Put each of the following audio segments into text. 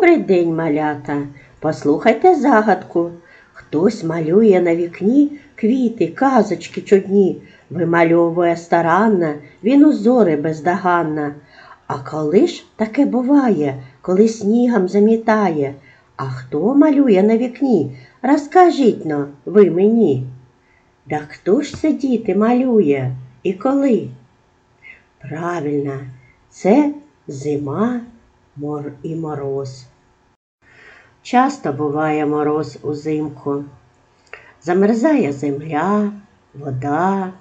Добрий день, малята. Послухайте загадку. Хтось малює на вікні квіти, казочки чудні, вимальовує старанно, він узори бездоганна. А коли ж таке буває, коли снігом замітає? А хто малює на вікні? Розкажіть но ви мені. Да хто ж це діти малює і коли? Правильно, це зима і мороз. Часто буває мороз узимку. Замерзає земля, вода.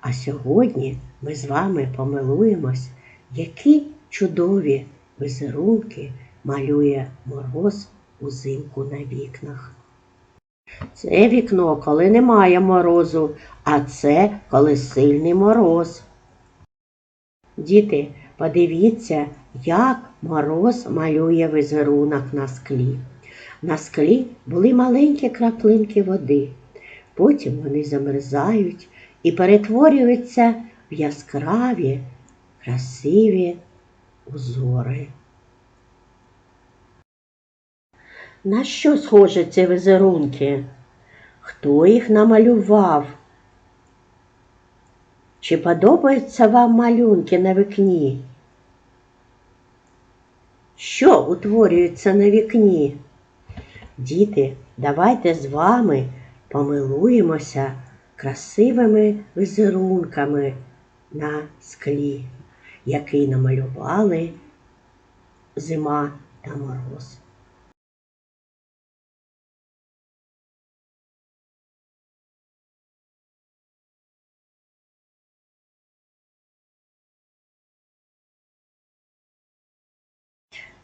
А сьогодні ми з вами помилуємось, які чудові візерунки малює мороз узимку на вікнах. Це вікно, коли немає морозу, а це коли сильний мороз. Діти, подивіться, як мороз малює візерунок на склі. На склі були маленькі краплинки води. Потім вони замерзають і перетворюються в яскраві, красиві узори. На що схожі ці візерунки? Хто їх намалював? Чи подобаються вам малюнки на вікні? Що утворюється на вікні? Діти, давайте з вами помилуємося красивими візерунками на склі, який намалювали зима та мороз.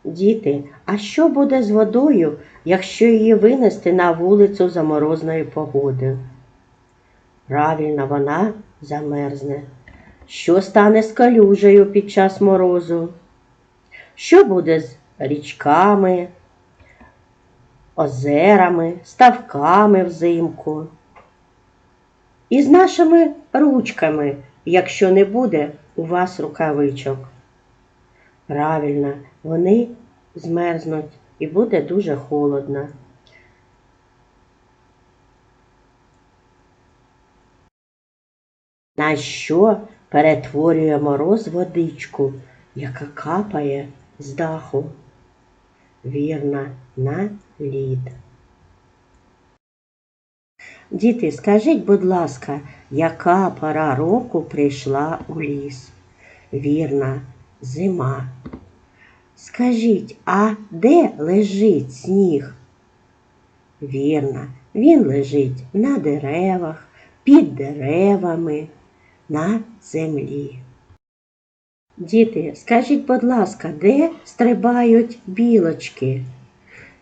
Діти, а що буде з водою, якщо її винести на вулицю за морозної погоди? Правильно, вона замерзне. Що стане з калюжею під час морозу? Що буде з річками, озерами, ставками взимку? І з нашими ручками, якщо не буде у вас рукавичок? Правильно, вони змерзнуть і буде дуже холодно. На що перетворює мороз водичку, яка капає з даху? Вірно, на лід. Діти, скажіть, будь ласка, яка пора року прийшла у ліс? Вірно, зима. Скажіть, а де лежить сніг? Вірно, він лежить на деревах, під деревами, на землі. Діти, скажіть, будь ласка, де стрибають білочки?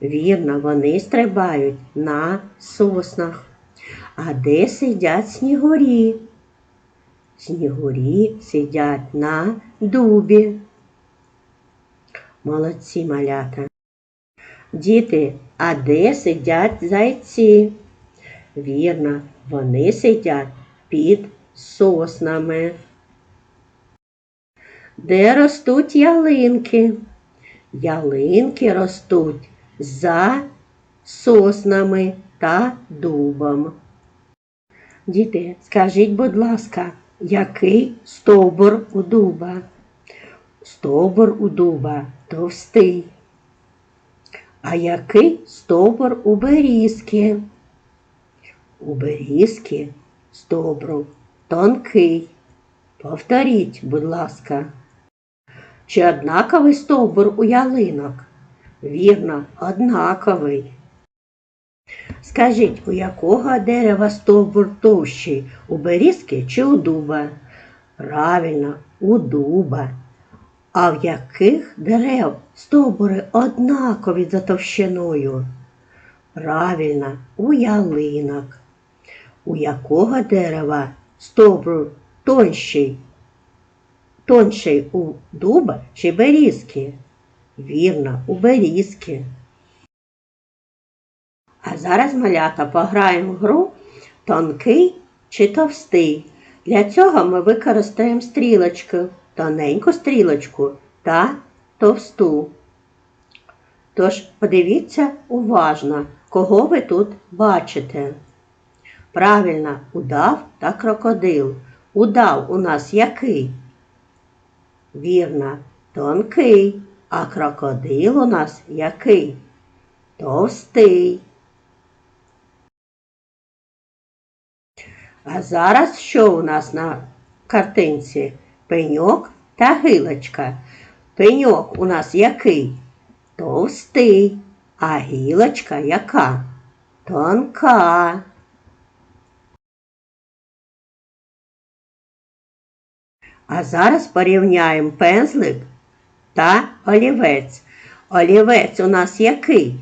Вірно, вони стрибають на соснах. А де сидять снігурі? Снігурі сидять на дубі. Молодці малята. Діти, а де сидять зайці? Вірно, вони сидять під соснами. Де ростуть ялинки? Ялинки ростуть за соснами та дубом. Діти, скажіть, будь ласка, який стовбур у дуба? Стовбур у дуба товстий. А який стовбур у берізки? У берізки стовбур тонкий. Повторіть, будь ласка. Чи однаковий стовбур у ялинок? Вірно, однаковий. Скажіть, у якого дерева стовбур товщий? У берізки чи у дуба? Правильно, у дуба. А в яких дерев стовбури однакові за товщиною? Правильно, у ялинок. У якого дерева стовбур тонший? Тонший у дуба чи берізки? Вірно, у берізки. А зараз малята пограємо в гру тонкий чи товстий. Для цього ми використаємо стрілочку, тоненьку стрілочку та товсту. Тож подивіться уважно, кого ви тут бачите. Правильно, удав та крокодил. Удав у нас який? Вірно, тонкий, а крокодил у нас який? Товстий. А зараз що у нас на картинці? Пеньок та гілочка. Пеньок у нас який? Товстий, а гілочка яка? Тонка. А зараз порівняємо пензлик та олівець. Олівець у нас який?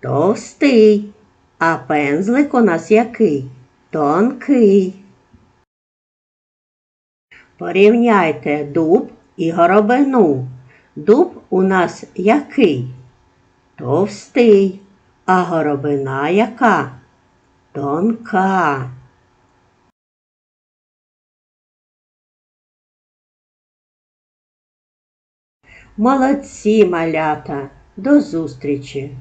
Товстий, а пензлик у нас який? Тонкий. Порівняйте дуб і горобину. Дуб у нас який? Товстий, а горобина яка? Тонка. Молодці, малята, до зустрічі!